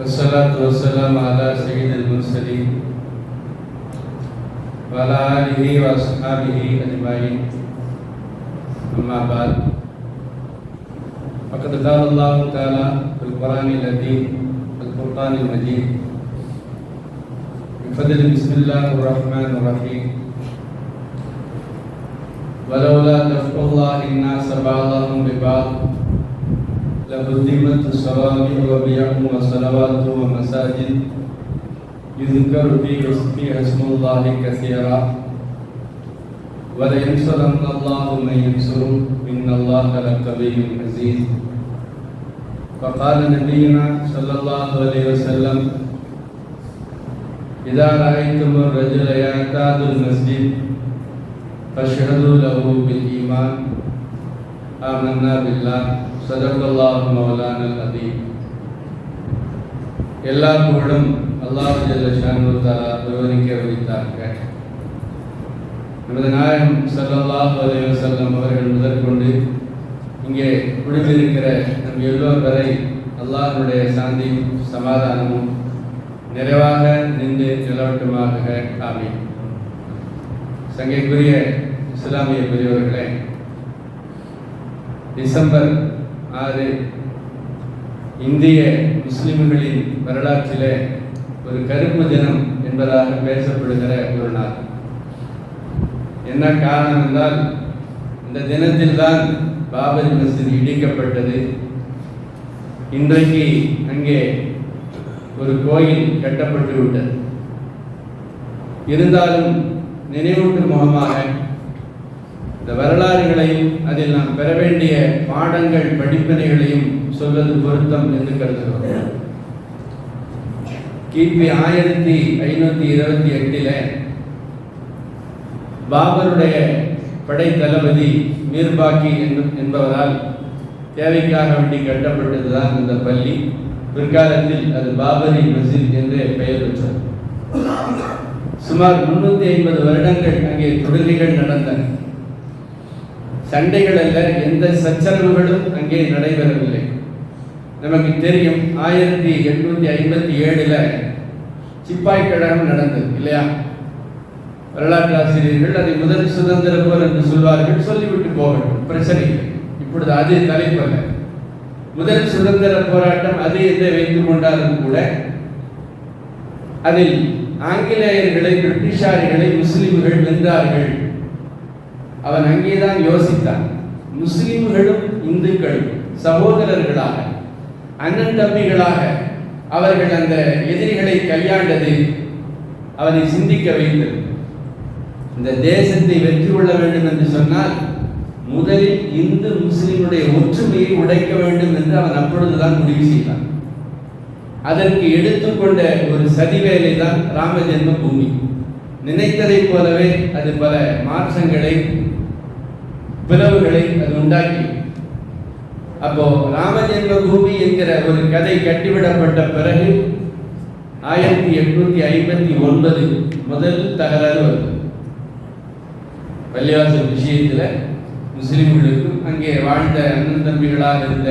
والصلاة والسلام على سيد المرسلين وعلى آله وأصحابه أجمعين. أما بعد فقد قال الله تعالى في القرآن العظيم القرآن المجيد بفضل بسم الله الرحمن الرحيم. ولولا دفع الله الناس بعضهم ببعض لهدمت الصوامع وبيع وصلوات ومساجد يذكر فيها اسم الله كثيرا. ولينصرن الله من ينصره. إن الله لقوي عزيز. فقال نبينا صلى الله عليه وسلم إذا رأيتم الرجل يعتاد المسجد فاشهدوا له بالإيمان. آمنا بالله. சதகல்லாஹ் மௌலான அதீம் எல்லா புகழும் அல்லாஹ் ஜல்லஷானுத்தாலா விவரிக்க வைத்தார்கள் நமது நாயகம் சல்லாஹ் செல்லம் அவர்கள் முதற்கொண்டு இங்கே குழுவிருக்கிற நம் எல்லோர் வரை அல்லாஹனுடைய சாந்தியும் சமாதானமும் நிறைவாக நின்று நிலவட்டமாக ஆமீன். சங்கைக்குரிய இஸ்லாமிய பெரியவர்களே டிசம்பர் ஆறு. இந்திய முஸ்லிம்களின் வரலாற்றிலே ஒரு கருப்பு தினம் என்பதாக பேசப்படுகிற ஒரு நாள். என்ன காரணம் என்றால் இந்த தினத்தில்தான் பாபரி மசித் இடிக்கப்பட்டது. இன்றைக்கு அங்கே ஒரு கோயில் கட்டப்பட்டு விட்டது இருந்தாலும் நினைவூட்டும் முகமாக இந்த வரலாறுகளையும் அதில் நாம் பெற வேண்டிய பாடங்கள் படிப்பினைகளையும் சொல்வது பொருத்தம் என்று கருதுகிறோம். கிபி ஆயிரத்தி ஐநூத்தி இருபத்தி எட்டில பாபருடைய படை தளபதி மீர்பாக்கி என்பவரால் தேவைக்காக வேண்டி கட்டப்பட்டதுதான் இந்த பள்ளி. பிற்காலத்தில் அது பாபரி மசித் என்று பெயர் பெற்றது. சுமார் முன்னூத்தி ஐம்பது வருடங்கள் அங்கே தொழுகைகள் நடந்தன. சண்டைகள் அல்ல எந்த சச்சரவுகளும் அங்கே நடைபெறவில்லை. நமக்கு தெரியும் ஆயிரத்தி எட்நூத்தி ஐம்பத்தி ஏழுல சிப்பாய் கழகம் நடந்தது இல்லையா? வரலாற்று ஆசிரியர்கள் அதை முதல் சுதந்திர போர் என்று சொல்வார்கள் சொல்லிவிட்டு போகட்டும் பிரச்சனை இல்லை. இப்பொழுது அது தலைப்பல்ல முதல் சுதந்திர போராட்டம் அது என்று வைத்துக் கொண்டாலும் கூட அதில் ஆங்கிலேயர்களை பிரிட்டிஷாரிகளை முஸ்லிம்கள் வென்றார்கள். அவன் அங்கேதான் யோசித்தான். முஸ்லிம்களும் இந்துக்களும் சகோதரர்களாக அண்ணன் தம்பிகளாக அவர்கள் அந்த எதிரிகளை கையாண்டது அவனை சிந்திக்க வைத்தது. இந்த தேசத்தை வெற்றி கொள்ள வேண்டும் என்று சொன்னால் முதலில் இந்து முஸ்லிமுடைய ஒற்றுமையை உடைக்க வேண்டும் என்று அவன் அப்பொழுதுதான் முடிவு செய்தான். அதற்கு எடுத்துக்கொண்ட ஒரு சதிவேலை தான் ராம ஜென்ம பூமி. நினைத்ததைப் போலவே அது பல மாற்றங்களை பிளவுகளை அது உண்டாக்கி. அப்போ ராமஜென்ம பூமி என்கிற ஒரு கதை கட்டிவிடப்பட்ட பிறகு ஆயிரத்தி எட்நூத்தி ஐம்பத்தி ஒன்பது முதல் தகராறு வருது பள்ளிவாசல் விஷயத்துல முஸ்லிம்களுக்கும் அங்கே வாழ்ந்த அண்ணன் தம்பிகளாக இருந்த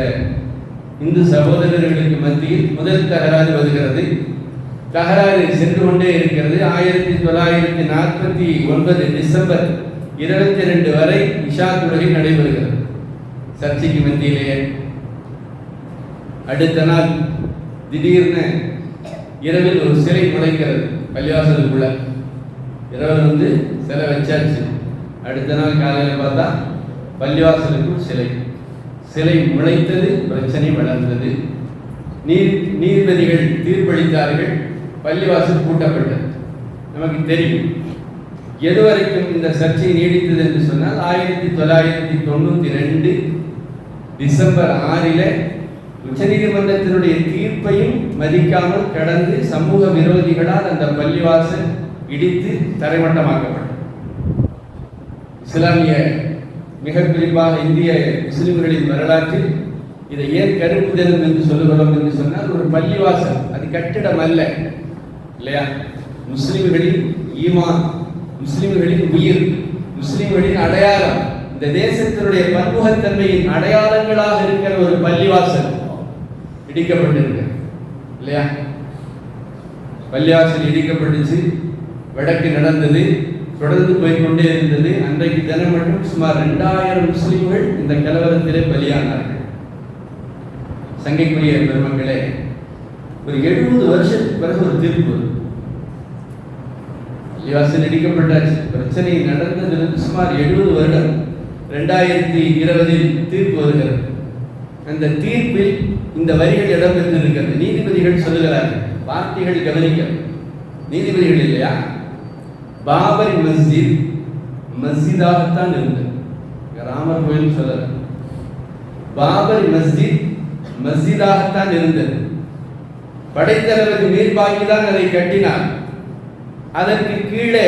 இந்து சகோதரர்களுக்கு மத்தியில் முதல் தகராறு வருகிறது. தகராறு சென்று கொண்டே இருக்கிறது. ஆயிரத்தி தொள்ளாயிரத்தி நாற்பத்தி ஒன்பது டிசம்பர் இருபத்தி ரெண்டு வரை இஷா தொழுகை நடைபெறுகிறது. சர்ச்சைக்கு மத்தியிலேயே அடுத்த நாள் திடீர்னு இரவில் ஒரு சிலை முளைக்கிறது. பள்ளிவாசலுக்குள்ள இரவில் வந்து சிலை வச்சாச்சு. அடுத்த நாள் காலையில் பார்த்தா பள்ளிவாசலுக்கும் சிலை. சிலை முளைத்தது பிரச்சனை வளர்ந்தது. நீர் நீதிபதிகள் தீர்ப்பளித்தார்கள். பள்ளிவாசல் பூட்டப்பட்டது. நமக்கு தெரியும். எதுவரைக்கும் இந்த சர்ச்சை நீடித்தது என்று சொன்னால் ஆயிரத்தி தொள்ளாயிரத்தி தொண்ணூத்தி ரெண்டு டிசம்பர் ஆறில் உச்சநீதிமன்றத்தினுடைய தீர்ப்பையும் மதிக்காமல் கடந்து சமூக விரோதிகளால் அந்த பள்ளிவாசல் இடித்து தரைமட்டமாக்கப்பட்டது. இஸ்லாமிய மிக குறிப்பாக இந்திய முஸ்லிம்களின் வரலாற்றில் இதை ஏன் கருப்பு தினம் என்று சொல்லுகிறோம் என்று சொன்னால் ஒரு பள்ளிவாசல் அது கட்டிடம் அல்ல இல்லையா? முஸ்லிம்களின் ஈமான் முஸ்லிம்களின் உயிர் முஸ்லிம்களின் அடையாளம். இந்த தேசத்தினுடைய பன்முகத்தன்மையின் அடையாளங்களாக இருக்கிற ஒரு பள்ளிவாசல் இடிக்கப்பட்டிருக்கு. இல்லையா? பள்ளிவாசல் இடிக்கப்பட்டுச்சு வடக்கு நடந்தது தொடர்ந்து போய்க்கொண்டே இருந்தது. அன்றைக்கு தினம் மட்டும் சுமார் ரெண்டாயிரம் முஸ்லிம்கள் இந்த கலவரத்திலே பலியானார்கள். சங்கைக்குரிய பெருமக்களே ஒரு எழுபது வருஷத்துக்கு பிறகு ஒரு தீர்ப்பு யோசனை இடிக்கப்பட்டாச்சு. பிரச்சனை நடந்ததிலிருந்து சுமார் எழுபது வருடம் ரெண்டாயிரத்தி இருபதில் தீர்ப்பு வருகிறது. அந்த தீர்ப்பில் இந்த வரிகள் இடம்பெற்றிருக்கிறது. நீதிபதிகள் சொல்லுகிறார்கள். வார்த்தைகள் கவனிக்க நீதிபதிகள் இல்லையா? பாபரி மஸ்ஜித் மஸ்ஜிதாகத்தான் இருந்தது. ராமர் கோயில் சொல்ல பாபரி மஸ்ஜித் மஸ்ஜிதாகத்தான் இருந்தது. படைத்தளவுக்கு நீர் தான் அதை கட்டினார். அதற்கு கீழே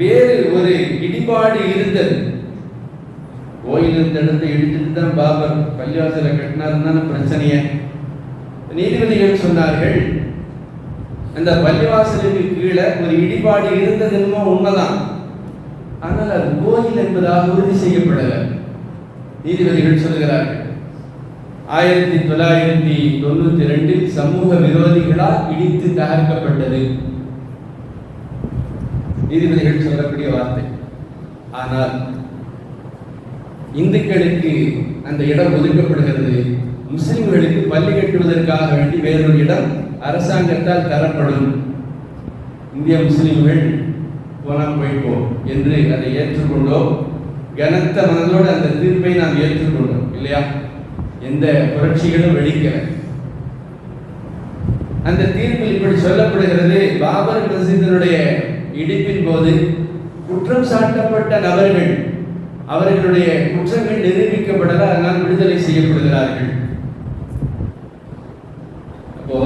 வேறு ஒரு இடிபாடு இருந்தது. கோயில் இருந்த இடத்தை இடிச்சுட்டு தான் பாபர் பள்ளிவாசலை கட்டினார் தானே பிரச்சனையே. நீதிபதிகள் சொன்னார்கள் அந்த பள்ளிவாசலுக்கு கீழே ஒரு இடிபாடு இருந்தது என்னமோ உண்மைதான். ஆனால் அது கோயில் என்பதாக உறுதி செய்யப்படலை. நீதிபதிகள் சொல்கிறார்கள் ஆயிரத்தி தொள்ளாயிரத்தி தொண்ணூத்தி ரெண்டில் சமூக விரோதிகளால் இடித்து தகர்க்கப்பட்டது. நீதிபதிகள் சொல்லக்கூடிய வார்த்தை. ஆனால் இந்துக்களுக்கு அந்த இடம் ஒதுக்கப்படுகிறது. முஸ்லிம்களுக்கு பள்ளி கட்டுவதற்காக வேண்டி வேறொரு இடம் அரசாங்கத்தால் தரப்படும். இந்திய முஸ்லிம்கள் போனால் போய்ப்போம் என்று அதை ஏற்றுக்கொண்டோம். கனத்த மனதோடு அந்த தீர்ப்பை நாம் ஏற்றுக்கொண்டோம் இல்லையா? எந்த புரட்சிகளும் வெடிக்கல. அந்த தீர்ப்பில் இப்படி சொல்லப்படுகிறது. பாபர் மசிதனுடைய இடிப்பின் போது குற்றம் சாட்டப்பட்ட நபர்கள் அவர்களுடைய குற்றங்கள் நிரூபிக்கப்படல அதனால் விடுதலை செய்யப்படுகிறார்கள். அப்போ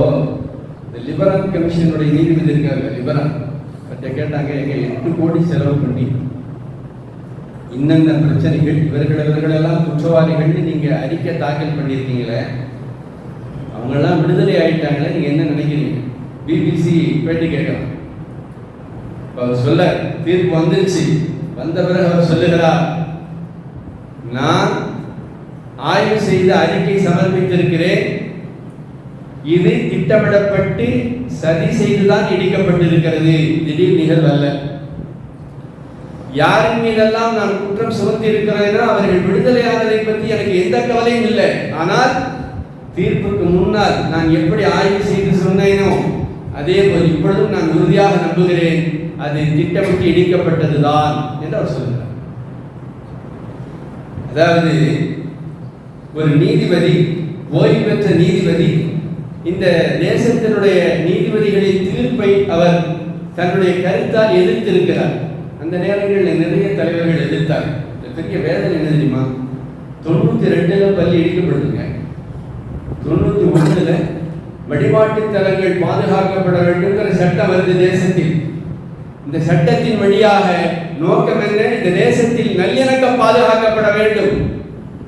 இந்த லிபரல் கமிஷனுடைய நீதிபதி இருக்காங்க லிபரல். பட்ட கேட்டாங்க எங்க எட்டு கோடி செலவு பண்ணி இன்னென்ன பிரச்சனைகள் இவர்கள் இவர்களெல்லாம் குற்றவாளிகள்னு நீங்கள் அறிக்கை தாக்கல் பண்ணியிருக்கீங்களே அவங்கெல்லாம் விடுதலை ஆயிட்டாங்களே நீங்கள் என்ன நினைக்கிறீங்க? பிபிசி பேட்டி கேட்கலாம். அவர் சொல்ல தீர்ப்பு வந்துருச்சு. வந்த பிறகு அவர் சொல்லுகிறார் நான் ஆய்வு செய்த அறிக்கை சமர்ப்பித்திருக்கிறேன். இது திட்டமிடப்பட்டு சதி செய்துதான் இடிக்கப்பட்டிருக்கிறது. திடீர் நிகழ்வு அல்ல. யாரின் மீதெல்லாம் நான் குற்றம் சுமத்தி இருக்கிறேனோ அவர்கள் விடுதலையானதை பற்றி எனக்கு எந்த கவலையும் இல்லை. ஆனால் தீர்ப்புக்கு முன்னால் நான் எப்படி ஆய்வு செய்து சொன்னேனோ அதே போல் இப்பொழுதும் நான் உறுதியாக நம்புகிறேன். அது திட்டமிட்டு இடிக்கப்பட்டதுதான் என்று அவர் சொல்கிறார். அதாவது ஒரு நீதிபதி ஓய்வு பெற்ற நீதிபதி இந்த தேசத்தினுடைய நீதிபதிகளின் தீர்ப்பை அவர் தன்னுடைய கருத்தால் எதிர்த்திருக்கிறார். அந்த நேரங்களில் நிறைய தலைவர்கள் எதிர்த்தாங்க பெரிய வேதனை என்ன தெரியுமா? தொண்ணூத்தி ரெண்டுல பள்ளி இடிக்கப்படுதுங்க. தொண்ணூத்தி ஒண்ணுல வழிபாட்டு தலங்கள் பாதுகாக்கப்பட வேண்டும்ங்கிற சட்டம் வருது தேசத்தில். இந்த சட்டத்தின் வழியாக நோக்கம் என்ன? இந்த தேசத்தில் நல்லிணக்கம் பாதுகாக்கப்பட வேண்டும்.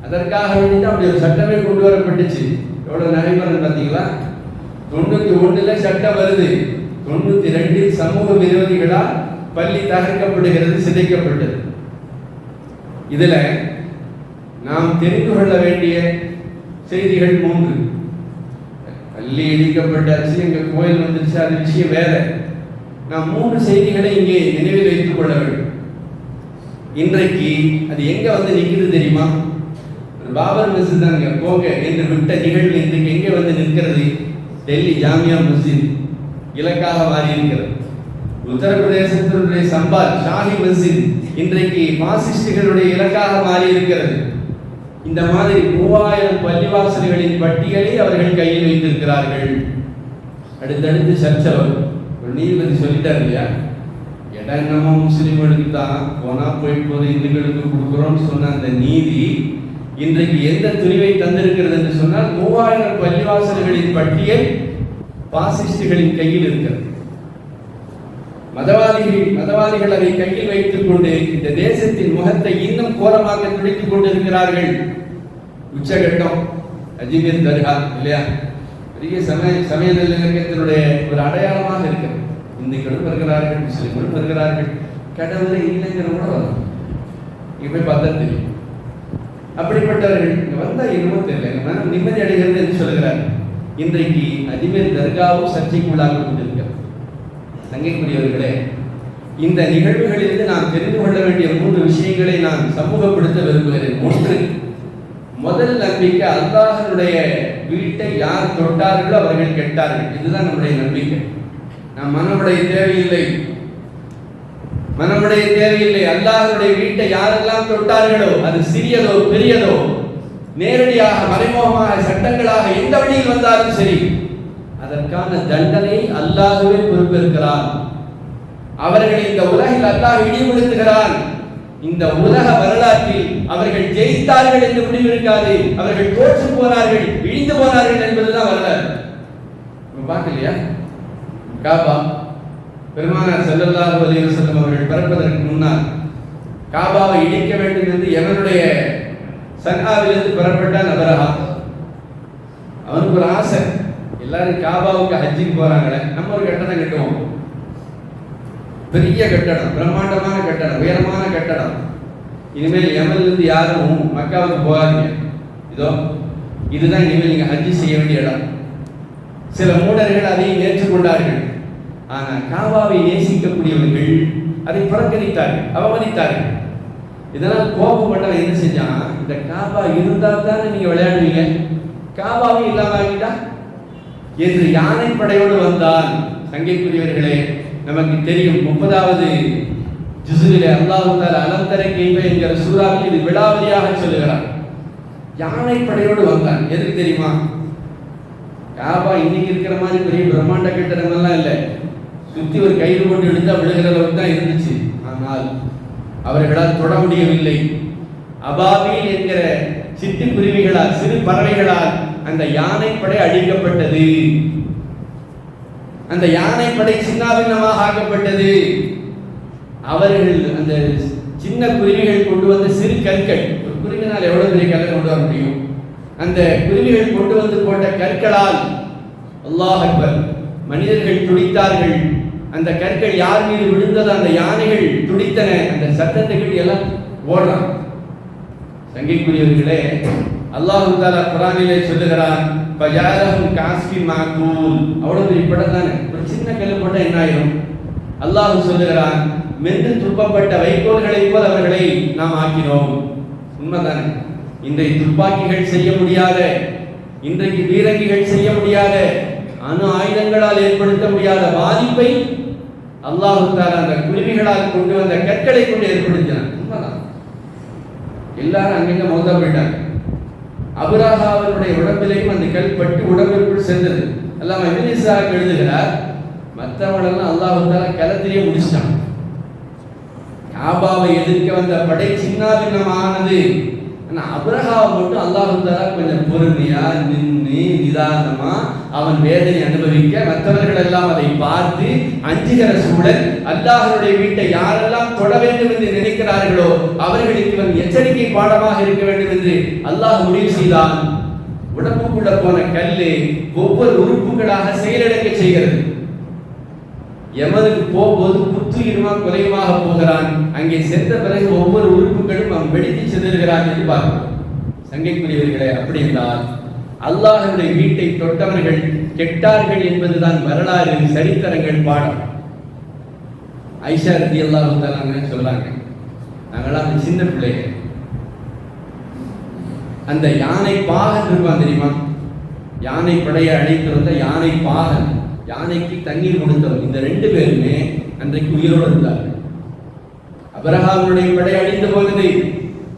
அதற்காக வேண்டி அப்படி ஒரு சட்டமே கொண்டு வரப்பட்டுச்சு. எவ்வளவு நடைமுறை பார்த்தீங்களா? தொண்ணூத்தி ஒண்ணுல சட்டம் வருது. தொண்ணூத்தி ரெண்டில் சமூக விரோதிகளால் பள்ளி தகர்க்கப்படுகிறது சிதைக்கப்பட்டது. இதில் நாம் தெரிந்து கொள்ள வேண்டிய செய்திகள் மூன்று. பள்ளி இடிக்கப்பட்டாச்சு எங்கள் கோயில் வந்துருச்சு அது விஷயம் வேற. நாம் மூன்று செய்திகளை இங்கே நினைவில் வைத்துக் கொள்ள வேண்டும். இன்றைக்கு அது எங்க வந்து நிற்கிறது தெரியுமா? பாபர் மசித் தாங்க போங்க என்று விட்ட நிகழ்வு இன்றைக்கு எங்கே வந்து நிற்கிறது? டெல்லி ஜாமியா மசித் இலக்காக மாறி இருக்கிறது. உத்தரப்பிரதேசத்தினுடைய சம்பாத் ஷாஹி மஸ்ஜித் இன்றைக்கு பாசிஸ்டுகளுடைய இலக்காக மாறி இருக்கிறது இந்த மாதிரி மூவாயிரம் பள்ளிவாசல்களின் பட்டியலை அவர்கள் கையில் வைத்திருக்கிறார்கள். அடுத்தடுத்து சர்ச்சவர் ஒரு நீதிபதி சொல்லிட்டார் இல்லையா? இடம் என்னமோ தான் போனா போயிட்டு போது இந்துக்களுக்கு கொடுக்குறோம்னு சொன்ன அந்த நீதி இன்றைக்கு எந்த துணிவை தந்திருக்கிறது என்று சொன்னால் மூவாயிரம் பள்ளிவாசல்களின் பட்டியல் பாசிஸ்டுகளின் கையில் இருக்கிறது. மதவாதிகள் மதவாதிகள் அதை கையில் வைத்துக் கொண்டு இந்த தேசத்தின் முகத்தை இன்னும் கோரமாக துடைத்துக் கொண்டிருக்கிறார்கள். உச்சகட்டம் அஜிமீர் தர்கா இல்லையா? பெரிய சமய சமய நல்லிணக்கத்தினுடைய ஒரு அடையாளமாக இருக்கிறது. இந்துக்களும் வருகிறார்கள் முஸ்லிம்களும் வருகிறார்கள். கடவுளை இல்லைங்கிற கூட வரும். இங்க பார்த்தா தெரியும். அப்படிப்பட்டவர்கள் இங்கே வந்தால் என்னமோ தெரியல. எங்க நிம்மதி அடைகிறது என்று சொல்கிறார் இன்றைக்கு அஜ்மீர் தர்காவும் சர்ச்சைக்குள்ளாக கொண்டு சங்கைக்குரியவர்களே இந்த நிகழ்வுகளிலிருந்து நாம் தெரிந்து கொள்ள வேண்டிய மூன்று விஷயங்களை நான் சமூகப்படுத்த விரும்புகிறேன். ஒன்று முதல் நம்பிக்கை அல்லாஹனுடைய வீட்டை யார் தொட்டார்களோ அவர்கள் கெட்டார்கள். இதுதான் நம்முடைய நம்பிக்கை. நாம் மனமுடைய தேவையில்லை. மனமுடைய தேவையில்லை. அல்லாஹனுடைய வீட்டை யாரெல்லாம் தொட்டார்களோ அது சிறியதோ பெரியதோ நேரடியாக மறைமுகமாக சட்டங்களாக எந்த வழியில் வந்தாலும் சரி அதற்கான தண்டனை அல்லாஹுவே பொறுப்பேற்கிறான். அவர்கள் இந்த உலகில் அல்லாஹ் இழிவுபடுத்துகிறான். இந்த உலக வரலாற்றில் அவர்கள் ஜெயித்தார்கள் என்று முடிவிருக்காது. அவர்கள் தோற்று போனார்கள் இழிந்து போனார்கள் என்பதுதான் வரலாறு. பார்க்கலையா? காபா பெருமானார் ஸல்லல்லாஹு அலைஹி வஸல்லம் அவர்கள் பிறப்பதற்கு முன்னால் காபாவை இடிக்க வேண்டும் என்று எவனுடைய சன்ஹாவிலிருந்து பெறப்பட்ட நபரகா அவனுக்கு ஒரு ஆசை. எல்லாரும் காபாவுக்கு ஹஜ்ஜிக்கு போறாங்களே நம்ம ஒரு கட்டணம் கட்டுவோம். பெரிய கட்டடம் பிரம்மாண்டமான கட்டடம் உயரமான கட்டடம் இனிமேல் யமன்ல யாரும் மக்காவுக்கு போகாதீங்க. இதோ இதுதான் இனிமேல் நீங்கள் ஹஜ்ஜி செய்ய வேண்டிய இடம். சில மூடர்கள் அதையும் ஏற்றுக்கொண்டார்கள் ஆனால் காபாவை நேசிக்கக்கூடியவர்கள் அதை புறக்கணித்தார்கள் அவமதித்தார்கள். இதனால் கோபப்பட்டவன் என்ன செஞ்சான்? இந்த காபா இருந்தால் தானே நீங்கள் விளையாடுவீங்க? காபாவும் இல்லாமல் ஆகிட்டா? என்று யானை படையோடு வந்தால் சங்கைக்குரியவர்களே நமக்கு தெரியும் முப்பதாவது ஜுசுவிலே அல்லாஹு தாலா அலந்தர கேய்ப என்கிற சூறாவில் இது விடாவதியாக சொல்லுகிறார். யானை படையோடு வந்தான். எதுக்கு தெரியுமா? காபா இன்னைக்கு இருக்கிற மாதிரி பெரிய பிரம்மாண்ட கட்டிடங்கள்லாம் இல்லை. சுத்தி ஒரு கயிறு கொண்டு இழுத்தா விழுகிற அளவுக்கு தான் இருந்துச்சு. ஆனால் அவர்களால் தொட முடியவில்லை. அபாபில் என்கிற சிட்டுக்குருவிகளால் சிறு பறவைகளால் அந்த யானைப்படை அழிக்கப்பட்டது. அந்த யானைப்படை சின்னாபின்னமாக ஆக்கப்பட்டது. அவர்கள் அந்த சின்ன குருவிகள் கொண்டு வந்த சிறு கற்கள் ஒரு குருவினால் எவ்வளவு பெரிய கல்லை கொண்டு வர முடியும்? அந்த குருவிகள் கொண்டு வந்து போட்ட கற்களால் அல்லாஹ் அக்பர் மனிதர்கள் துடித்தார்கள். அந்த கற்கள் யார் மீது விழுந்ததோ அந்த யானைகள் துடித்தன. அந்த சத்தத்தை கேட்டு எல்லாம் ஓடுறான். சங்கைக்குரியவர்களே அல்லாஹு தாலா குரானிலே சொல்லுகிறான் பஜாரஹும் காஸ்கி மாக்கூல். அவ்வளவு பெரிய தானே ஒரு சின்ன கல்லு போட்டா என்ன ஆயிரும்? அல்லாஹு சொல்லுகிறான் மென்று துப்பப்பட்ட வைக்கோல்களை போல் அவர்களை நாம் ஆக்கினோம். உண்மைதானே? இன்றைக்கு துப்பாக்கிகள் செய்ய முடியாத இன்றைக்கு பீரங்கிகள் செய்ய முடியாத அணு ஆயுதங்களால் ஏற்படுத்த முடியாத பாதிப்பை அல்லாஹு தாலா அந்த குருவிகளால் கொண்டு வந்த கற்களை கொண்டு ஏற்படுத்தினான். உண்மைதான். எல்லாரும் அங்கங்க மௌத்தா போயிட்டாங்க. அபுராஹாவினுடைய உடம்பிலையும் அந்த கல் பட்டு உடம்பிற்குள் சென்றது. எல்லாம் எமினிசாக்கு எழுதுகிறார் மற்றவனெல்லாம் அல்லாஹால கலத்திலேயே முடிச்சிட்டான். காபாவை எதிர்க்க வந்த படை சின்னாபின்னமானது. ஆனா அபிரகாவை மட்டும் அல்லாஹ் கொஞ்சம் பொறுமையா நின்று நிதானமா அவன் வேதனை அனுபவிக்க மற்றவர்கள் எல்லாம் அதை பார்த்து அஞ்சுகிற சூழல் அல்லாஹருடைய வீட்டை யாரெல்லாம் தொட வேண்டும் என்று நினைக்கிறார்களோ அவர்களுக்கு இவன் எச்சரிக்கை பாடமாக இருக்க வேண்டும் என்று அல்லாஹ் முடிவு செய்தான். உடம்புக்குள்ள போன கல்லு ஒவ்வொரு உறுப்புகளாக செயலிழக்க செய்கிறது. எமனுக்கு போகும்போது புத்துயிருமா குறையுமாக போகிறான். அங்கே சென்ற பிறகு ஒவ்வொரு உறுப்புகளும் அவன் வெடித்து செதறுகிறான் என்று பார்க்கிறோம். சங்கைக்குரியவர்களே அப்படி என்றால் அல்லாஹனுடைய வீட்டை தொட்டவர்கள் கெட்டார்கள் என்பதுதான் வரலாறு சரித்திரங்கள் பாடம். ஐஷா ரதி வந்தாங்க சொல்றாங்க நாங்களாம் சின்ன பிள்ளைகள் அந்த யானை பாகன் இருப்பான் தெரியுமா? யானை படையை அழைத்து வந்த யானை பாகன் யானைக்கு தண்ணீர் கொடுத்தவன். இந்த ரெண்டு பேருமே அன்றைக்கு உயிரோடு இருந்தார்கள். அபரஹாவுடைய படை அழிந்து போனது.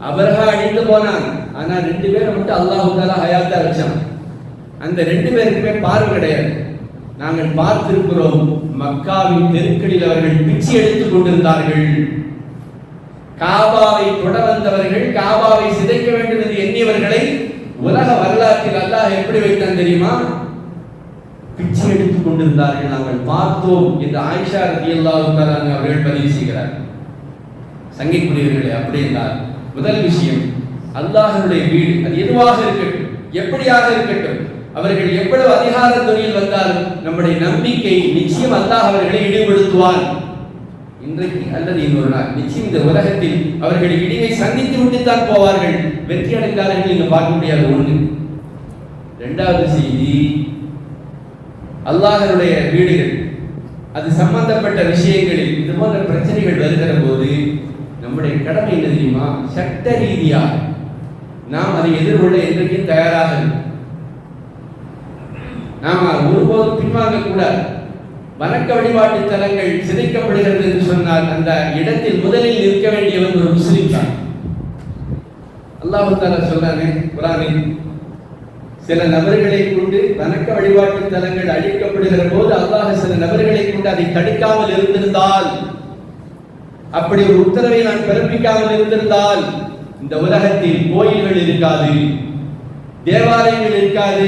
அபரஹா அழிந்து போனான். ஆனா ரெண்டு பேரை மட்டும் அல்லாஹு ஹயாத்தா வச்சான். அந்த ரெண்டு பேருக்குமே பார்வை கிடையாது. நாங்கள் பார்த்திருக்கிறோம் மக்காவின் தெருக்களில் அவர்கள் பிச்சை எடுத்துக் கொண்டிருந்தார்கள். காபாவை தொட வந்தவர்கள் காபாவை சிதைக்க வேண்டும் என்று எண்ணியவர்களை உலக வரலாற்றில் அல்லாஹ் எப்படி வைத்தான் தெரியுமா? பிச்சை எடுத்துக் கொண்டிருந்தார்கள். நாங்கள் பார்த்தோம் என்று ஆயிஷா ரதி அல்லாஹு அவர்கள் பதிவு செய்கிறார். சங்கைக்குரியவர்களே அப்படி என்றார் முதல் விஷயம் அல்லாஹனுடைய வீடு அது எதுவாக இருக்கட்டும் எப்படியாக இருக்கட்டும் அவர்கள் எவ்வளவு அதிகார துறையில் வந்தாலும் நம்முடைய நம்பிக்கை நிச்சயம் அல்லாஹ் அவர்களை ஈடுபடுத்துவான் இன்றைக்கு அல்லது இன்னொரு நாள் நிச்சயம் இந்த உலகத்தில் அவர்கள் இடிவை சந்தித்து விட்டுத்தான் போவார்கள். வெற்றி அடைந்தார்கள் நீங்க பார்க்க முடியாது ஒண்ணு. இரண்டாவது செய்தி அல்லாஹனுடைய வீடுகள். அது சம்பந்தப்பட்ட விஷயங்களில் இது போன்ற பிரச்சனைகள் வருகிற போது நம்முடைய கடமை என்ன தெரியுமா? சட்ட ரீதியாக நாம் அதை எதிர்கொள்ள என்றைக்கும் தயாராக நாம் ஒருபோதும் பின்வாங்க வணக்க வழிபாட்டு தலங்கள் சிதைக்கப்படுகிறது என்று சொன்னால் அந்த இடத்தில் முதலில் நிற்க வேண்டியவன் ஒரு முஸ்லீம் தான். அல்லாஹு தாலா சொல்றானே குரானில் சில நபர்களை கொண்டு வணக்க வழிபாட்டு தலங்கள் அழிக்கப்படுகிற போது அல்லாஹ் சில நபர்களை கொண்டு அதை தடுக்காமல் இருந்திருந்தால் அப்படி ஒரு உத்தரவை நான் பிறப்பிக்காமல் இருந்திருந்தால் இந்த உலகத்தில் கோயில்கள் இருக்காது தேவாலயங்கள் இருக்காது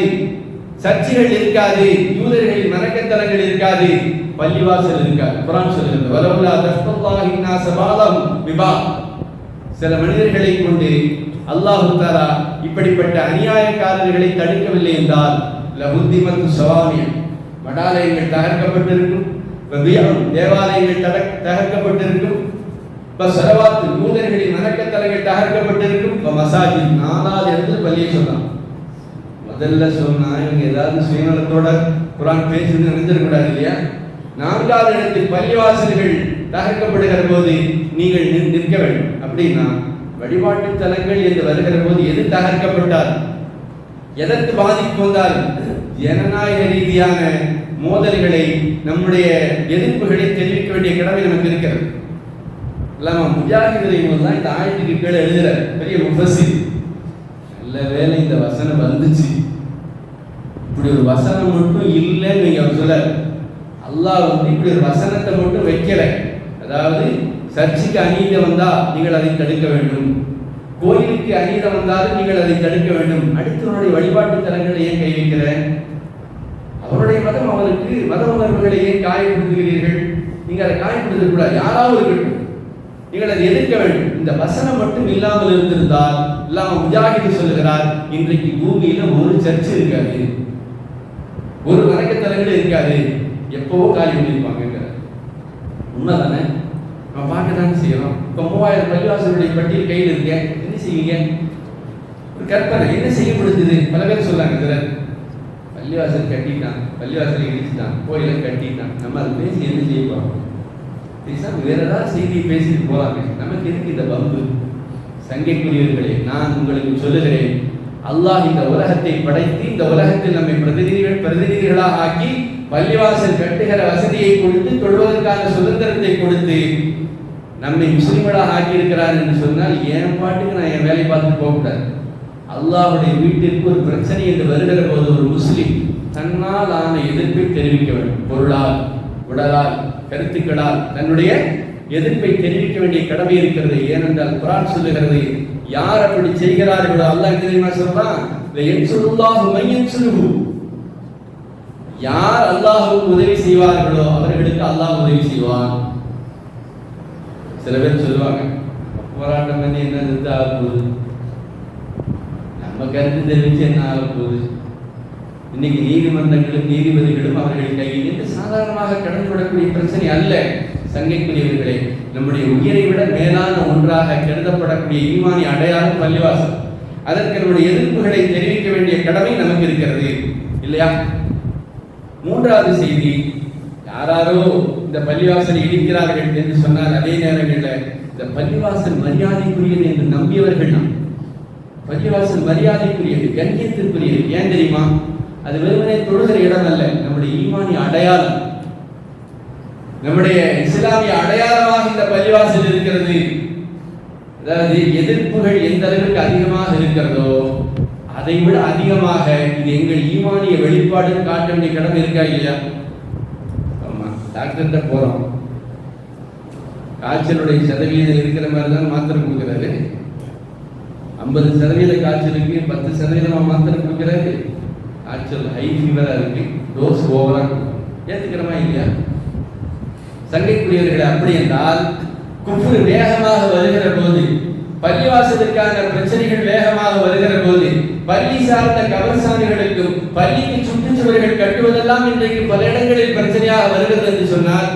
சர்ச்சைகள் இருக்காது யூதர்களின் மரக்கத்தலங்கள் இருக்காது பள்ளிவாசல் இருக்காது. குரான் சொல்லுகிறது வலவுலா தஃபல்லாஹி நாஸ விபா சில மனிதர்களை கொண்டு அல்லாஹு தாலா இப்படிப்பட்ட அநியாயக்காரர்களை தடுக்கவில்லை என்றால் லபுத்திமத்து சவாமியம் மடாலயங்கள் தகர்க்கப்பட்டிருக்கும் தேவாலயங்கள் தகர்க்கப்பட்டிருக்கும் இப்ப செலவாத்து யூதர்களின் வணக்கத்தலைகள் தகர்க்கப்பட்டிருக்கும். இப்ப மசாஜித் நாலாவது இடத்துல பள்ளியை சொன்னான். முதல்ல சொன்னா இவங்க ஏதாவது சுயநலத்தோட குரான் பேசுறது நினைஞ்சிடக்கூடாது இல்லையா? நான்காவது இடத்தில் பள்ளிவாசல்கள் தகர்க்கப்படுகிற போது நீங்கள் நிற்க வேண்டும். அப்படின்னா வழிபாட்டு தலங்கள் என்று வருகிற போது எது தகர்க்கப்பட்டால்? எதற்கு பாதிப்பு வந்தால்? ஜனநாயக ரீதியான மோதல்களை நம்முடைய எதிர்ப்புகளை தெரிவிக்க வேண்டிய கடமை நமக்கு இருக்கிறது. இல்லாம முஜாஹிதை தான் இந்த ஆயத்துக்கு கீழே எழுதுற பெரிய முஃபஸி நல்ல வேலை இந்த வசனம் வந்துச்சு. இப்படி ஒரு வசனம் மட்டும் இல்லைன்னு நீங்க அவர் சொல்ல அல்லாஹ் வந்து இப்படி ஒரு வசனத்தை மட்டும் வைக்கல. அதாவது சர்ச்சுக்கு அநீதம் வந்தா நீங்கள் அதை தடுக்க வேண்டும். கோயிலுக்கு அநீதம் வந்தாலும் நீங்கள் அதை தடுக்க வேண்டும். அடுத்தவருடைய வழிபாட்டு தலங்களை ஏன் கை வைக்கிற அவருடைய மதம் அவருக்கு மத உணர்வுகளை ஏன் காயப்படுத்துகிறீர்கள்? நீங்கள் அதை காயப்படுத்த கூடாது யாராவது இருக்கட்டும். நீங்கள் அதை எதிர்க்க வேண்டும். இந்த வசனம் மட்டும் இல்லாமல் இருந்திருந்தால் இல்லாம முஜாஹித் சொல்லுகிறார் இன்றைக்கு பூமியில ஒரு சர்ச் இருக்காது. ஒரு வணக்கத்தலங்கள் இருக்காது. எப்பவோ காலி பண்ணியிருப்பாங்க உண்மைதானே? நம்ம பார்க்க தானே செய்யறோம். இப்போ மூவாயிரம் பள்ளிவாசலுடைய பட்டியல் கையில் இருக்கேன் என்ன செய்வீங்க? ஒரு கற்பனை. என்ன செய்ய முடிஞ்சது பல பேர் சொல்லாங்க சார் பள்ளிவாசல் கட்டிட்டான். பள்ளிவாசலை இடிச்சுட்டான். கோயிலை கட்டிட்டான். நம்ம அதை பேசி என்ன செய்ய போறோம்? பேசாமல் வேற ஏதாவது செய்தி பேசிட்டு போறாங்க நமக்கு எதுக்கு இந்த பம்பு சங்கைக்குரியவர்களே நான் உங்களுக்கு சொல்லுகிறேன். அல்லாஹ் இந்த உலகத்தை படைத்து இந்த உலகத்தில் நம்மை பிரதிநிதிகள் பிரதிநிதிகளாக ஆக்கி பள்ளிவாசல் கட்டுகிற வசதியை கொடுத்து தொழுவதற்கான சுதந்திரத்தை கொடுத்து நம்மை முஸ்லிம்களாக ஆக்கியிருக்கிறார் என்று சொன்னால் என் பாட்டுக்கு நான் என் வேலை பார்த்துட்டு போகக்கூடாது. அல்லாஹுடைய வீட்டிற்கு ஒரு பிரச்சனை என்று வருகிற போது ஒரு முஸ்லீம் தன்னால் ஆன எதிர்ப்பை தெரிவிக்க வேண்டும். பொருளால் உடலால் கருத்துக்களால் தன்னுடைய எதிர்ப்பை தெரிவிக்க வேண்டிய கடமை இருக்கிறது. ஏனென்றால் குரான் சொல்லுகிறது யார் அப்படி செய்கிறார்களோ அல்லாஹ் தெரியுமா சொல்றான்? யார் அல்லாஹ்வுக்கு உதவி செய்வார்களோ அவர்களுக்கு அல்லாஹ் உதவி செய்வான். சில பேர் சொல்லுவாங்க போராட்டம் பண்ணி என்ன நிறுத்த ஆக போகுது? நம்ம கருத்து தெரிவிச்சு என்ன ஆக போகுது? இன்னைக்கு நீதிமன்றங்களும் நீதிபதிகளும் அவர்கள் கையில் என்று சாதாரணமாக கடன்படக்கூடிய பிரச்சனை அல்ல. சங்கைக்குரியவர்களே நம்முடைய உயிரை விட மேலான ஒன்றாக கருதப்படக்கூடிய ஈமானி அடையாளம் பள்ளிவாசம் அதற்கு நம்முடைய எதிர்ப்புகளை தெரிவிக்க வேண்டிய கடமை நமக்கு இருக்கிறது. இல்லையா? மூன்றாவது செய்தி யாராரோ இந்த பள்ளிவாசலை இடிக்கிறார்கள் என்று சொன்னால் அதே நேரங்களில் இந்த பள்ளிவாசல் மரியாதைக்குரியது என்று நம்பியவர்கள் நாம். பள்ளிவாசல் மரியாதைக்குரியது கண்ணியத்திற்குரியது. ஏன் தெரியுமா? அது வெறுமனே தொழுகிற இடம் அல்ல நம்முடைய ஈமானி அடையாளம். நம்முடைய இஸ்லாமிய அடையாளமாக இந்த பள்ளிவாசல் இருக்கிறது. அதாவது எதிர்ப்புகள் எந்த அளவுக்கு அதிகமாக இருக்கிறதோ அதை விட அதிகமாக இது எங்கள் ஈமானிய வெளிப்பாடு காட்ட வேண்டிய கடமை இருக்கா இல்லையா? ஆமா டாக்டர்கிட்ட போறோம். காய்ச்சலுடைய சதவீதம் இருக்கிற மாதிரி தான் மாத்திரை கொடுக்குறாரு. ஐம்பது சதவீத காய்ச்சலுக்கு பத்து சதவீதமா மாத்திரை கொடுக்குறாரு. காய்ச்சல் ஹை ஃபீவராக இருக்கு. டோஸ் ஓவராக ஏற்றுக்கிறமா இல்லையா? சங்கைக்குரியவர்கள் அப்படி என்றால் குஃப்ரு வேகமாக வருகிற போது பள்ளிவாசத்திற்கான பிரச்சனைகள் வேகமாக வருகிற போது பள்ளி சார்ந்த கவர்சாமிகளுக்கும் பள்ளிக்கு சுற்றுச்சுவர்கள் கட்டுவதெல்லாம் இன்றைக்கு பல இடங்களில் பிரச்சனையாக வருகிறது என்று சொன்னால்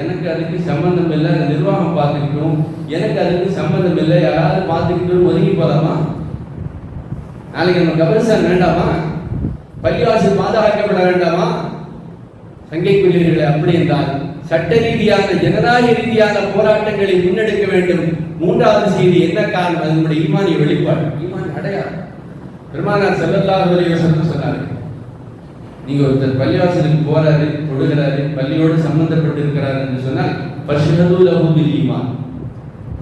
எனக்கு அதுக்கு சம்பந்தம் இல்லை. நிர்வாகம் பார்த்துக்கிட்டோம். எனக்கு அதுக்கு சம்பந்தம் இல்லை. யாராவது பார்த்துக்கிட்டோம். ஒதுங்கி போகலாமா நாளைக்கு நம்ம கபர்சான் வேண்டாமா? பள்ளிவாசல் பாதுகாக்கப்பட வேண்டாமா? சங்கைக்குரியவர்களே அப்படி என்றால் சட்ட ரீதியான ஜனநாயக ரீதியான போராட்டங்களை முன்னெடுக்க வேண்டும். மூன்றாவது செய்தி என்ன காரணம்? அதனுடைய ஈமானிய வெளிப்பாடு. ஈமான் அடையாளம். பெருமானார் செல்லல்லாத அலைஹி சொன்னார்கள். நீங்க ஒருத்தர் பள்ளிவாசலுக்கு போறாரு தொடுகிறாரு பள்ளியோடு சம்பந்தப்பட்டு இருக்கிறார் என்று சொன்னால் பஷ்ஹது லஹு ஈமான்.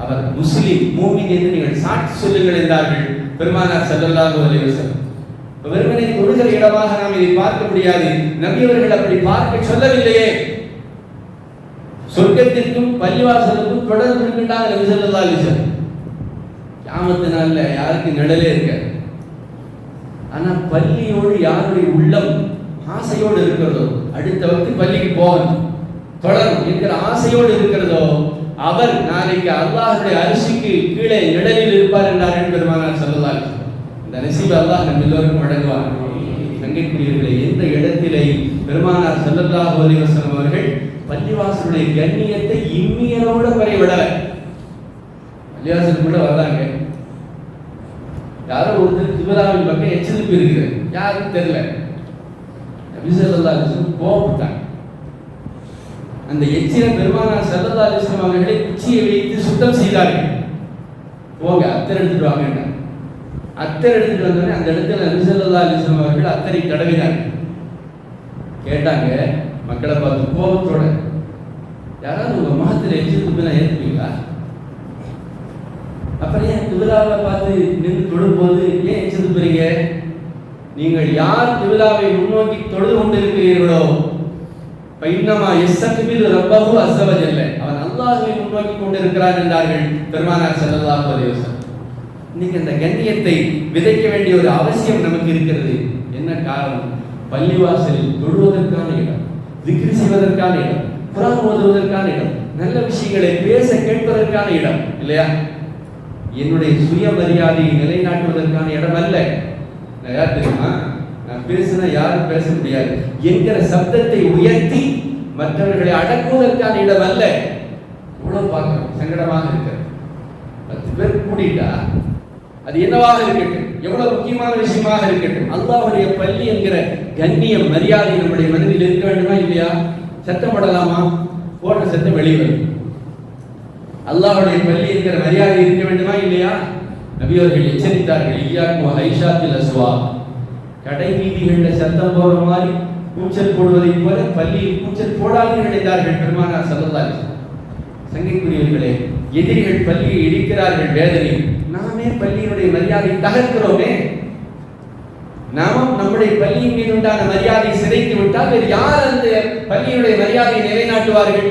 அவர் முஸ்லிம் மூமின் என்று நீங்கள் சாட்சி சொல்லுங்கள் என்றார்கள் பெருமானார் செல்லல்லாத அலைஹி வெறுமனே இடமாக நாம் இதை பார்க்க முடியாது. நபியவர்கள் அப்படி பார்க்க சொல்லவில்லையே. சொர்க்கத்திற்கும் பள்ளிவாசலுக்கும் தொடர்பு இருக்கின்றாங்க நபி சொல்லா அலிசன் வஸல்லம். கியாமத்து நாள்ல யாருக்கு நிழலே இருக்க ஆனா பள்ளியோடு யாருடைய உள்ளம் ஆசையோடு இருக்கிறதோ அடுத்த வகுத்து பள்ளிக்கு போகணும். தொடரும் என்கிற ஆசையோடு இருக்கிறதோ அவர் நாளைக்கு அல்லாஹுடைய அரிசிக்கு கீழே நிழலில் இருப்பார் என்றார் பெருமானார் சொல்லலாம் இந்த நசீப் அல்லாஹ் நம்ம எல்லோருக்கும் வழங்குவார். தங்கைக்குரியவர்களே எந்த இடத்திலே பெருமானார் ஸல்லல்லாஹு அலைஹி அவர்கள் பள்ளிவாசலுடைய கண்ணியத்தை இம்மியரோட வரை விடல. பள்ளிவாசலுக்குள்ள வர்றாங்க. யாரோ ஒருத்தர் திபலாவின் பக்கம் எச்சரிப்பு இருக்குது யாருக்கும் தெரியல. நபிசல்லா அலிஸ்லம் அந்த எச்சில பெருமானார் செல்லதா அலிஸ்லம் அவர்களை குச்சியை வைத்து சுத்தம் செய்தார்கள். போங்க அத்தர் எடுத்துட்டு வாங்க அத்தர் எடுத்துட்டு வந்தோடனே அந்த இடத்துல நபிசல்லா அலிஸ்லம் அவர்கள் அத்தரை தடவினாங்க கேட்டாங்க மக்களை பார்த்து கோபத்தோட யாராவது உங்க மகத்தில் எச்சில் நான் ஏற்றுப்பீங்களா அப்புறம் ஏன் திருவிழாவில் பார்த்து நின்று தொழும்போது ஏன் எச்சது போறீங்க நீங்கள் யார் திருவிழாவை முன்னோக்கி தொழுது கொண்டிருக்கிறீர்களோ பைன்னமா எஸ்ஸக்பில் ரப்பஹு அஸ்ஸவஜல்ல அவன் அல்லாஹ்வை முன்னோக்கி கொண்டிருக்கிறான் என்றார்கள் பெருமானார் ஸல்லல்லாஹு அலைஹி வஸல்லம். இன்னைக்கு அந்த கண்ணியத்தை விதைக்க வேண்டிய ஒரு அவசியம் நமக்கு இருக்கிறது. என்ன காரணம்? பள்ளிவாசலில் தொழுவதற்கான இடம் திக்ரி செய்வதற்கான இடம் குரான் ஓதுவதற்கான இடம் நல்ல விஷயங்களை பேச கேட்பதற்கான இடம் இல்லையா? என்னுடைய சுயமரியாதையை நிலைநாட்டுவதற்கான இடம் அல்ல. யார் தெரியுமா? நான் பேசினா யாரும் பேச முடியாது. என்கிற சப்தத்தை உயர்த்தி மற்றவர்களை அடக்குவதற்கான இடம் அல்ல. இவ்வளவு பார்க்கணும். சங்கடமாக இருக்கிறது. பத்து பேர் கூடிட்டா அது என்னவாக இருக்கட்டும்? எவ்வளவு முக்கியமான விஷயமாக இருக்கட்டும்? அல்லாவுடைய பள்ளி என்கிற கண்ணியம் மரியாதை நம்முடைய மனதில் இருக்க வேண்டுமா இல்லையா? சத்தம் போடலாமா? போட்ட சத்தம் வெளிவரும் அல்லாஹ்வுடைய பள்ளி என்கிற மரியாதை இருக்க வேண்டுமா இல்லையா? நபியவர்கள் எச்சரித்தார்கள் ஐயாக்கும் ஹைஷாத்தில் அஸ்வா. கடை வீதிகளில் சத்தம் போடுற மாதிரி கூச்சல் போடுவதை போல பள்ளியில் கூச்சல் போடாதீர்கள் நினைத்தார்கள் பெருமானார் சல்லல்லாஹு சங்கைக்குரியவர்களே எதிரிகள் பள்ளியை இடிக்கிறார்கள் வேதனை நாமே பள்ளியினுடைய மரியாதை தகர்க்கிறோமே. நாமும் நம்முடைய பள்ளியின் மீது உண்டான மரியாதை சிதைத்து விட்டால் வேறு யார் அந்த பள்ளியினுடைய மரியாதையை நிலைநாட்டுவார்கள்?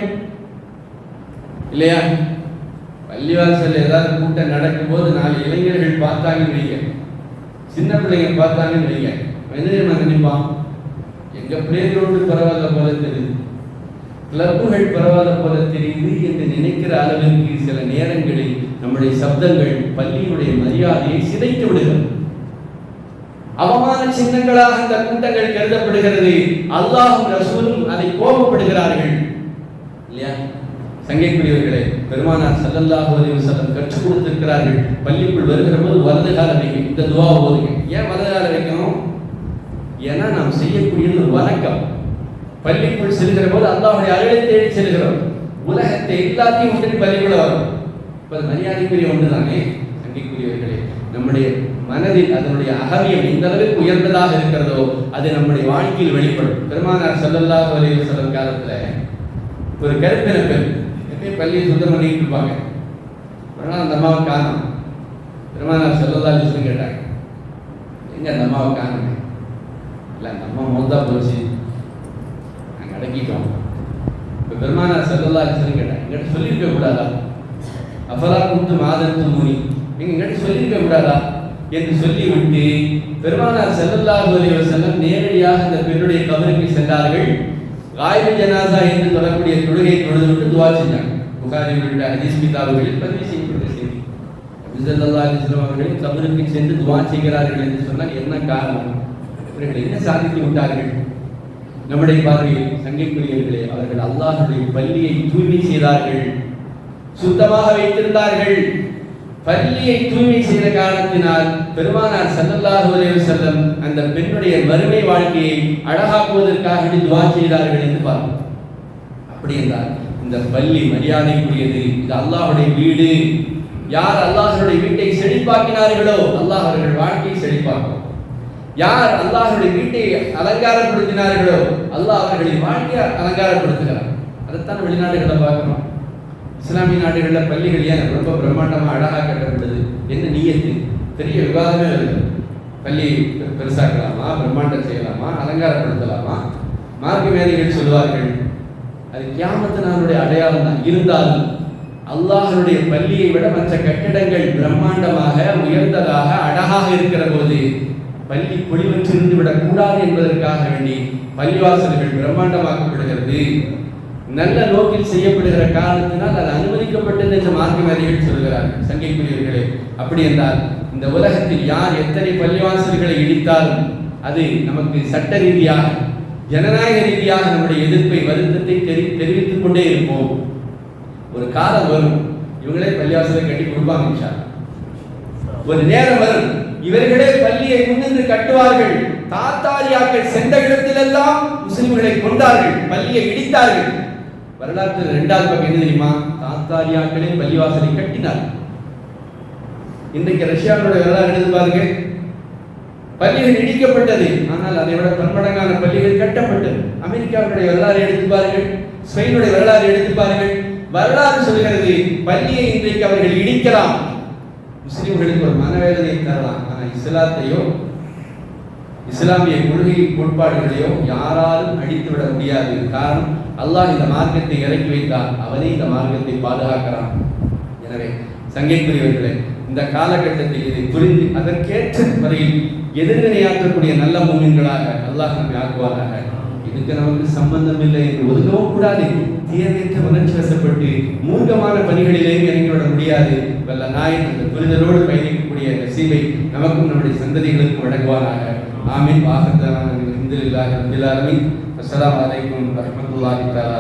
இல்லையா? பள்ளிவாசல் ஏதாவது கூட்டம் நடக்கும்போது நாலு இளைஞர்கள் பார்த்தாங்கன்னு வைங்க சின்ன பிள்ளைங்க பார்த்தாங்கன்னு வைங்க என்ன நினைப்பான்? எங்க பிளே கிரவுண்டு பரவாயில்ல போல தெரியுது. கிளப்புகள் பரவாயில்ல போல தெரியுது என்று நினைக்கிற அளவிற்கு சில நேரங்களில் நம்முடைய சப்தங்கள் பள்ளியினுடைய மரியாதையை சிதைத்து விடுகிறது. அவமான சின்னங்களாக அந்த கூட்டங்கள் கருதப்படுகிறது. அல்லாஹும் ரசூலும் அதை கோபப்படுகிறார்கள். இல்லையா? சங்கைக்குரியவர்களே பெருமானார் சல்லல்லாஹு அலைஹி வஸல்லம் கற்றுக் கொடுத்திருக்கிறார்கள். பள்ளிக்குள் வருகிற போது வலது கால வைக்கும் இந்த துவா ஓதுங்க. ஏன் வலது கால வைக்கணும்? ஏன்னா நாம் செய்யக்கூடியது ஒரு வணக்கம். பள்ளிக்குள் செல்கிற போது அல்லாஹுடைய அருளை தேடி செல்கிறோம். உலகத்தை எல்லாத்தையும் விட்டு பள்ளிக்குள்ள வரும். இப்போ அது மரியாதைக்குரிய ஒன்று தானே சங்கைக்குரியவர்களே நம்முடைய மனதில் அதனுடைய அகவியம் எந்த அளவுக்கு உயர்ந்ததாக இருக்கிறதோ அது நம்முடைய வாழ்க்கையில் வெளிப்படும். பெருமானார் செல்லல்லா அலைஹி வஸல்லம் காலத்தில் ஒரு கருப்பின பெண் எப்பயும் பள்ளியை சுத்தம் பண்ணிட்டு இருப்பாங்க. ஆனால் அந்த அம்மாவை காணும் பெருமானார் ஸல்லல்லாஹு சொல்லி கேட்டாங்க எங்க அந்த அம்மாவை காணுங்க இல்லை அந்த அம்மா மொத்தா போச்சு. நாங்கள் அடக்கிட்டோம். இப்போ பெருமானார் ஸல்லல்லாஹு சொல்லி கேட்டேன் கேட்டாங்க எங்கிட்ட சொல்லியிருக்க கூடாதா? அஃபலா குத்து மாதத்து முனி. நீங்க எங்கிட்ட சொல்லியிருக்க கூடாதா? என்று சொல்லிவிட்டு பெருமானார் ஸல்லல்லாஹு அலைஹி செல்லம் நேரடியாக இந்த பெண்ணுடைய கபருக்கு சென்றார்கள். காய்பு ஜனாசா என்று சொல்லக்கூடிய தொழுகை தொழுதுவிட்டு துவா செஞ்சாங்க. புகாரி உள்ளிட்ட ஹதீஸ் கிதாபுகளில் பதிவு செய்யப்பட்ட செய்தி. அவர்கள் கபருக்கு சென்று துவா செய்கிறார்கள் என்று சொன்னால் என்ன காரணம்? இவர்கள் என்ன சாதித்து விட்டார்கள்? நம்முடைய பார்வையில் சங்கைக்குரியவர்களே அவர்கள் அல்லாஹுடைய பள்ளியை தூய்மை செய்தார்கள். சுத்தமாக வைத்திருந்தார்கள். பள்ளியை தூய்மை செய்த காரணத்தினால் பெருமானார் சல்லல்லாஹு அலைஹி வஸல்லம் அந்த பெண்ணுடைய வறுமை வாழ்க்கையை அழகாக்குவதற்காக துவா செய்தார்கள் என்று பார்ப்போம். அப்படி என்றால் இந்த பள்ளி மரியாதைக்குரியது இது அல்லாஹுடைய வீடு. யார் அல்லாஹருடைய வீட்டை செழிப்பாக்கினார்களோ அல்லாஹ் அவர்கள் வாழ்க்கையை செழிப்பாக்கும். யார் அல்லாஹருடைய வீட்டை அலங்காரப்படுத்தினார்களோ அல்லாஹ் அவர்களின் வாழ்க்கையை அலங்காரப்படுத்துகிறார். அதைத்தான் வெளிநாடுகளை பார்க்கணும் இஸ்லாமிய நாடுகளில் பள்ளிகள் ஏன் ரொம்ப பிரம்மாண்டமாக அழகாக கட்டப்பட்டது? என்ன நீயத்து? பெரிய விவாதமே வருது பள்ளி பெருசாக்கலாமா? பிரம்மாண்டம் செய்யலாமா? அலங்காரப்படுத்தலாமா? மார்க்க மேதைகள் சொல்வார்கள் அது கியாமத்தினாருடைய அடையாளம் தான். இருந்தாலும் அல்லாஹனுடைய பள்ளியை விட மற்ற கட்டிடங்கள் பிரம்மாண்டமாக உயர்ந்ததாக அழகாக இருக்கிற போது பள்ளி பொழிவற்றிருந்து விடக்கூடாது என்பதற்காக வேண்டி பள்ளிவாசல்கள் பிரம்மாண்டமாக்கப்படுகிறது. நல்ல நோக்கில் செய்யப்படுகிற காரணத்தினால் அது அனுமதிக்கப்பட்டது என்று மார்க்கவாதிகள் சொல்கிறார்கள் சங்கைக்குரியவர்களே அப்படி என்றால் இந்த உலகத்தில் யார் எத்தனை பள்ளிவாசல்களை இடித்தாலும் அது நமக்கு சட்ட ரீதியாக ஜனநாயக ரீதியாக நம்முடைய எதிர்ப்பை வருத்தத்தை தெரி தெரிவித்துக் கொண்டே இருப்போம். ஒரு காலம் வரும் இவங்களே பள்ளிவாசலை கட்டி கொடுப்பாங்க ஒரு நேரம் வரும் இவர்களே பள்ளியை முன்னின்று கட்டுவார்கள். தாத்தாரியாக்கள் சென்ற இடத்திலெல்லாம் முஸ்லிம்களை கொண்டார்கள் பள்ளியை இடித்தார்கள். வரலாற்று இரண்டாவது பக்கம் என்ன தெரியுமா? தாத்தாரியாக்களே பள்ளிவாசலை கட்டினார் இன்றைக்கு ரஷ்யாவுடைய வரலாறு எடுத்து பாருங்க. பள்ளிகள் இடிக்கப்பட்டது ஆனால் அதை விட பன்மடங்கான பள்ளிகள் கட்டப்பட்டது. அமெரிக்காவுடைய வரலாறு எடுத்து பாருங்கள். ஸ்பெயினுடைய வரலாறு எடுத்து பாருங்கள். வரலாறு சொல்கிறது பள்ளியை இன்றைக்கு அவர்கள் இடிக்கலாம். முஸ்லிம்களுக்கு ஒரு மனவேதனை தரலாம். ஆனால் இஸ்லாத்தையோ இஸ்லாமிய கொள்கை கோட்பாடுகளையோ யாராலும் அழித்து விட முடியாது. காரணம் அல்லாஹ் இந்த மார்க்கத்தை இறக்கி வைத்தால் அவனே இந்த மார்க்கத்தை பாதுகாக்கிறான். எனவே சங்கைக்குரியவர்களே இந்த காலகட்டத்தில் இதை புரிந்து அதற்கேற்ற முறையில் எதிர்நிலையாற்றக்கூடிய நல்ல மூமின்களாக அல்லாஹ் நம்மை ஆக்குவாராக இதுக்கு நமக்கு சம்பந்தம் இல்லை என்று ஒதுக்கவும் கூடாது. தேவையற்ற உணர்ச்சி வசப்பட்டு மூர்க்கமான பணிகளிலேயும் இறங்கிவிட முடியாது. வல்ல நாயன் அந்த புரிதலோடு பயணிக்கக்கூடிய நசீபை நமக்கும் நம்முடைய சந்ததிகளுக்கும் வழங்குவாராக ஆமீன். வாகத்தான இந்து இல்லாத ரபில் அஸ்லாம் வலைக்கும் அலைக்கும் தாலா தஆலா